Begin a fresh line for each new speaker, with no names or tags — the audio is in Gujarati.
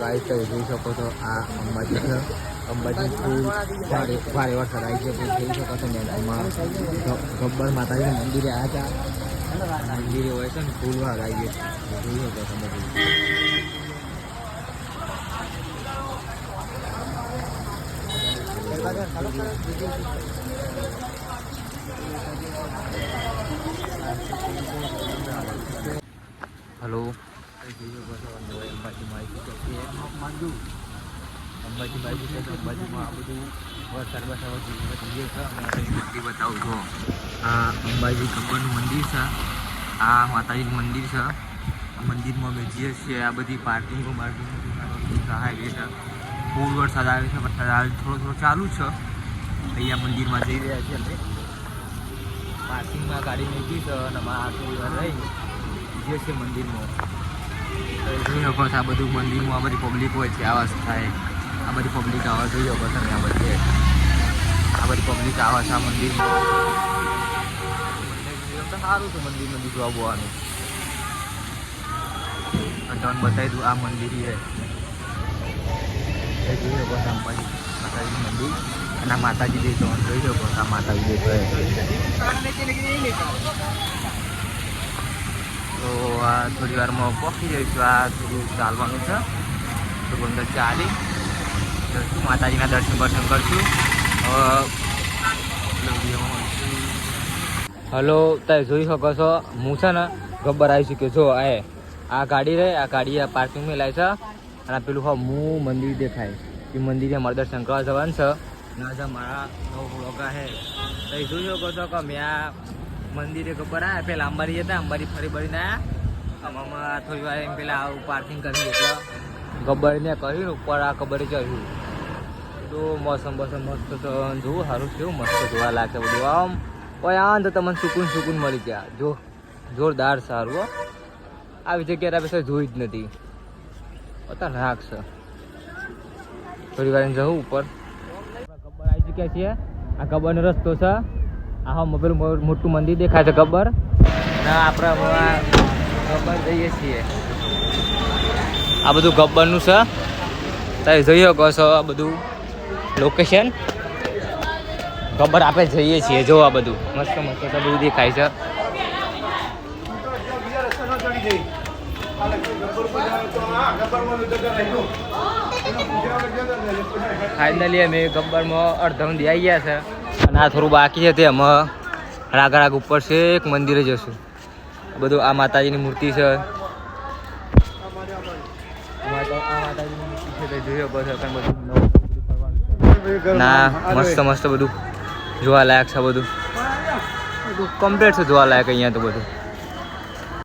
ગાઈસ તમે જોઈ શકો છો આ અંબાજી છે. અંબાજી ફૂલ ભારે ભારે વરસાદ આવી છે. જોઈ શકો છો મેદાનમાં ગબ્બર માતાજીના મંદિરે આવ્યા હતા. મંદિરે હોય છે ને, ફૂલ આવી ગયો જોઈ શકો તમે બધું. હલો અંબાજી માહિતી અંબાજી બાજુ છે અંબાજીમાં બધું વરસાદ મંદિર બતાવું છું. આ અંબાજી ગબ્બરનું મંદિર છે. આ માતાજીનું મંદિર છે. મંદિરમાં અમે છીએ. આ બધી પાર્કિંગો પાર્કિંગો સહાય છે ફૂલ વરસાદ આવે છે, વરસાદ આવે થોડો થોડો ચાલુ છે. અહીંયા મંદિરમાં જઈ રહ્યા છીએ અમે. પાર્કિંગમાં ગાડી મૂકી છે અને અમારા થોડી વાર છીએ મંદિરમાં જોઈ શકો આ બધું મંદિરમાં, આ બધી પબ્લિક હોય છે, આવાસ થાય. આ બધી પબ્લિક આવા જોઈ શકો તમે આ બધી. આ બધી પબ્લિક આવાસ છે આ મંદિરમાં. સારું છે મંદિરમાં બીજું આવવાનું. તમને બતાવી દઉં, આ મંદિર છે. એ માતાજી મંદિર અને માતાજી દેશો જોઈ શકો છો આ માતાજી દેશો તો આ થોડી વારમાં પહોંચી જઈશું આ થોડું ચાલવાનું છે તો અંદર ચાલી જઈશું માતાજીના દર્શન દર્શન કરશું હલો, તમે જોઈ શકો છો, હું છે ને ગબ્બર આવી શક્યો છો. આ ગાડી રહે આ ગાડી પાર્કિંગમાં લાવી છે. અને પેલું હા હું મંદિર દેખાય. એ મંદિરે મારે દર્શન કરવા જવાનું છે. ના છે મારા નવ હે. હે એ જોઈ શકો છો કે મેં આ મંદિરે ખબર આવ્યા પેલા અંબારી જતા અંબારી ફરી ફરીને આવ્યા આમાં થોડી વાર એમ પેલા આવું પાર્કિંગ કરી એટલે ગબ્બરને કહ્યું ઉપર આ ગબ્બરે ચડ્યું. તો મોસમ બસમ મસ્ત તો જોવું સારું કેવું મસ્ત જોવા લાગે બધું આમ. કોઈ આ તો તમને સુકૂન સુકૂન મળી ગયા. જો, જોરદાર સારું આવી જગ્યાએ આપણે જોઈ જ નથી. પતા રાખશે થોડી વાર જવું ઉપર. ગબ્બર આવી ચૂક્યા છીએ. આ ગબ્બરનો રસ્તો છે. આ હા પેલું મોટું મંદિર દેખાય છે ગબ્બર ના આપણે ગબ્બર જઈએ છીએ. આ બધું ગબ્બરનું છે. તમે જોઈ શકો છો આ બધું. લોકેશન ગબ્બર આપણે જઈએ છીએ. જો આ બધું. મસ્ત મસ્ત બધું દેખાય છે. ફાઇનલી અમે ગબ્બરમાં અડધમ દી આવી ગયા છે. અને આ થોડું બાકી છે તે અમે રાગ રાગ ઉપર છે એક મંદિરે જશું. બધું આ માતાજીની મૂર્તિ છે. ના, મસ્ત મસ્ત બધું જોવા લાયક છે બધું. કમ્પ્લીટ છે જોવા લાયક અહીંયા તો બધું.